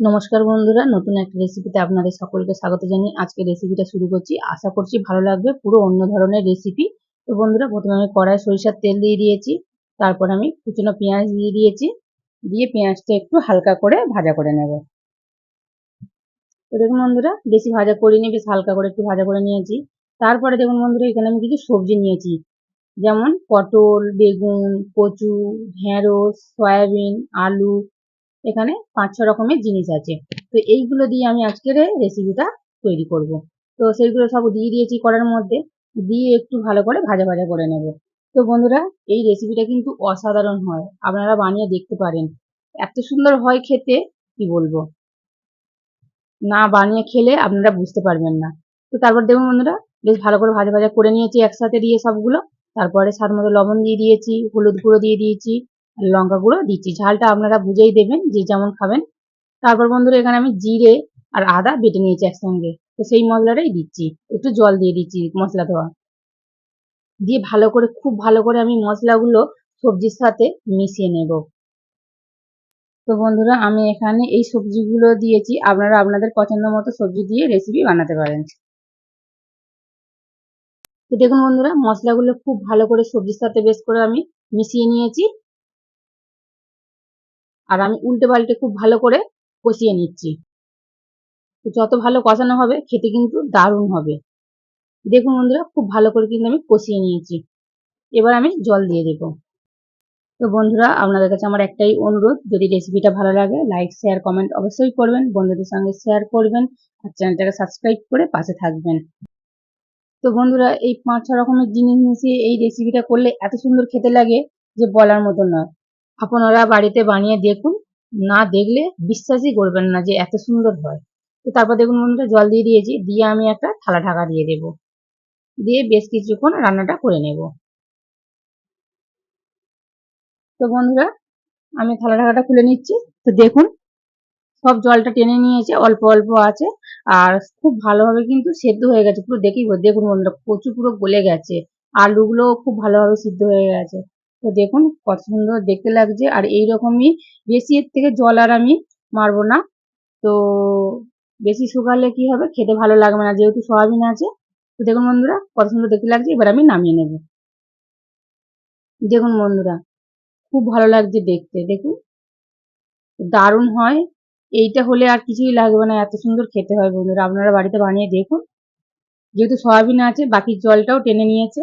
নমস্কার বন্ধুরা, নতুন একটা রেসিপিতে আপনাদের সকলকে স্বাগত জানিয়ে আজকে রেসিপিটা শুরু করছি। আশা করছি ভালো লাগবে, পুরো অন্য ধরনের রেসিপি তো বন্ধুরা, প্রথমে আমি কড়াই সরিষার তেল দিয়ে দিয়েছি, তারপর আমি কুচনো পেঁয়াজ দিয়ে দিয়েছি, দিয়ে পেঁয়াজটা একটু হালকা করে ভাজা করে নেব। তো দেখুন বন্ধুরা, বেশি ভাজা করিনি, বেশ হালকা করে একটু ভাজা করে নিয়েছি। তারপরে দেখুন বন্ধুরা, এখানে আমি কিছু সবজি নিয়েছি, যেমন পটল, বেগুন, কচু, ঢেঁড়স, সয়াবিন, আলু এখানে পাঁচ ছ রকমের জিনিস আছে। তো এইগুলো দিয়ে আমি আজকের রেসিপিটা তৈরি করব। তো সেইগুলো সব দিয়ে দিয়েছি কড়ার মধ্যে। দিয়ে একটু ভালো করে ভাজা ভাজা করে নেব। তো বন্ধুরা, এই রেসিপিটা কিন্তু অসাধারণ হয়। আপনারা বানিয়ে দেখতে পারেন। এত সুন্দর হয় খেতে, কি বলব? না বানিয়ে খেলে আপনারা বুঝতে পারবেন না। তো তারপর দেখুন বন্ধুরা, বেশ ভালো করে ভাজা ভাজা করে নিয়েছি একসাথে দিয়ে সবগুলো। তারপরে স্বাদ মতো লবণ দিয়ে দিয়েছি, হলুদ গুঁড়ো দিয়ে দিয়েছি। লঙ্কা গুঁড়ো দিচ্ছি। ঝালটা আপনারা বুঝেই দেবেন যে যেমন খাবেন। তারপর বন্ধুরা, এখানে আমি জিরে আর আদা বেটে নিয়েছি একসঙ্গে। তো সেই মশলাটাই দিচ্ছি। একটু জল দিয়ে দিচ্ছি মশলা ধোয়া দিয়ে ভালো করে, খুব ভালো করে আমি মশলাগুলো সবজির সাথে মিশিয়ে নেব। তো বন্ধুরা, আমি এখানে এই সবজিগুলো দিয়েছি। আপনারা আপনাদের পছন্দ মতো সবজি দিয়ে রেসিপি বানাতে পারেন। তো দেখুন বন্ধুরা, মশলাগুলো খুব ভালো করে সবজির সাথে বেশ করে আমি মিশিয়ে নিয়েছি। আর আমি উল্টে পাল্টে খুব ভালো করে কষিয়ে নিচ্ছি। যত ভালো কষানো হবে, খেতে কিন্তু দারুণ হবে। দেখুন বন্ধুরা, খুব ভালো করে কিন্তু আমি কষিয়ে নিয়েছি। এবার আমি জল দিয়ে দেব। তো বন্ধুরা, আপনাদের কাছে আমার একটাই অনুরোধ, যদি রেসিপিটা ভালো লাগে, লাইক, শেয়ার, কমেন্ট অবশ্যই করবেন, বন্ধুদের সঙ্গে শেয়ার করবেন আর চ্যানেলটাকে সাবস্ক্রাইব করে পাশে থাকবেন। তো বন্ধুরা, এই পাঁচ ছ রকমের জিনিস মিশিয়ে এই রেসিপিটা করলে এত সুন্দর খেতে লাগে যে বলার মতো নয়। আপনারা বাড়িতে বানিয়ে দেখুন। না দেখলে বিশ্বাসই করবেন না যে এত সুন্দর হয়। তো তারপর দেখুন বন্ধুরা, জল দিয়ে দিয়েছি। দিয়ে আমি একটা থালা ঢাকা দিয়ে দেব। দিয়ে বেশ কিছুক্ষণ রান্নাটা করে নেব। তো বন্ধুরা, আমি থালা ঢাকাটা খুলে নিচ্ছি। তো দেখুন, সব জলটা টেনে নিয়েছে, অল্প অল্প আছে। আর খুব ভালোভাবে কিন্তু সেদ্ধ হয়ে গেছে। পুরো দেখেই দেখুন বন্ধুরা, কচু পুরো গলে গেছে। আলুগুলো খুব ভালোভাবে সিদ্ধ হয়ে গেছে। তো দেখুন কত সুন্দর দেখতে লাগছে। আর এই রকমই বেশি এর থেকে জল আর আমি মারবো না। তো বেশি শুকালে কি হবে? খেতে ভালো লাগবে না, যেহেতু সয়াবিন আছে। তো দেখুন বন্ধুরা, কত সুন্দর দেখতে লাগছে। এবার আমি নামিয়ে নেব। দেখুন বন্ধুরা, খুব ভালো লাগছে দেখতে। দেখুন, দারুণ হয়। এইটা হলে আর কিছুই লাগবে না, এত সুন্দর খেতে হয় বন্ধুরা। আপনারা বাড়িতে বানিয়ে দেখুন। যেহেতু সয়াবিন আছে, বাকি জলটাও টেনে নিয়েছে।